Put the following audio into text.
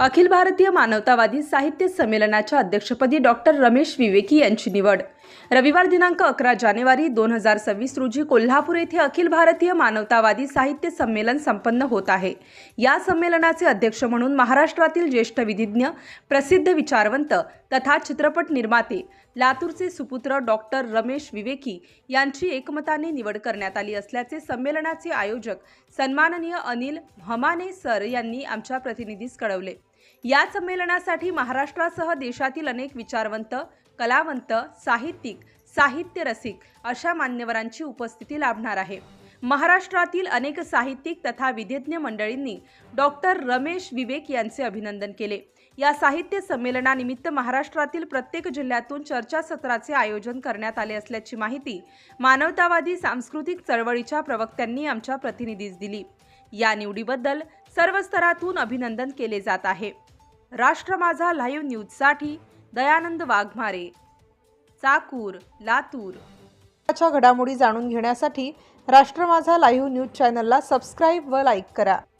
अखिल भारतीय मानवतावादी साहित्य संमेलनाच्या अध्यक्षपदी डॉक्टर रमेश विवेकी यांची निवड. रविवार दिनांक अकरा जानेवारी दोन हजार सव्वीस रोजी कोल्हापूर येथे अखिल भारतीय मानवतावादी साहित्य संमेलन संपन्न होत आहे. या संमेलनाचे अध्यक्ष म्हणून महाराष्ट्रातील ज्येष्ठ विधिज्ञ प्रसिद्ध विचारवंत तथा चित्रपट निर्माते लातूरचे सुपुत्र डॉक्टर रमेश विवेकी यांची एकमताने निवड करण्यात आली असल्याचे संमेलनाचे आयोजक सन्माननीय अनिल हमाने सर यांनी आमच्या प्रतिनिधीस कळवले. या संमेलनासाठी महाराष्ट्रासह देशातील अनेक विचारवंत कलावंत साहित्यिक साहित्य रसिक अशा मान्यवरांची उपस्थिती लाभणार आहे. महाराष्ट्रातील अनेक साहित्यिक तथा विधिज्ञ मंडळींनी डॉक्टर रमेश विवेक यांचे अभिनंदन केले. या साहित्य संमेलनानिमित्त महाराष्ट्रातील प्रत्येक जिल्ह्यातून चर्चासत्राचे आयोजन करण्यात आले असल्याची माहिती मानवतावादी सांस्कृतिक चळवळीच्या प्रवक्त्यांनी आमच्या प्रतिनिधीस दिली. या निवडीबद्दल सर्व स्तरातून अभिनंदन केले जात आहे. राष्ट्र माझा लाईव्ह न्यूजसाठी दयानंद वाघमारे चाकूर लातूर. च्या घडामोडी जाणून घेण्यासाठी राष्ट्र माझा लाईव्ह न्यूज चॅनलला सबस्क्राईब व लाईक करा.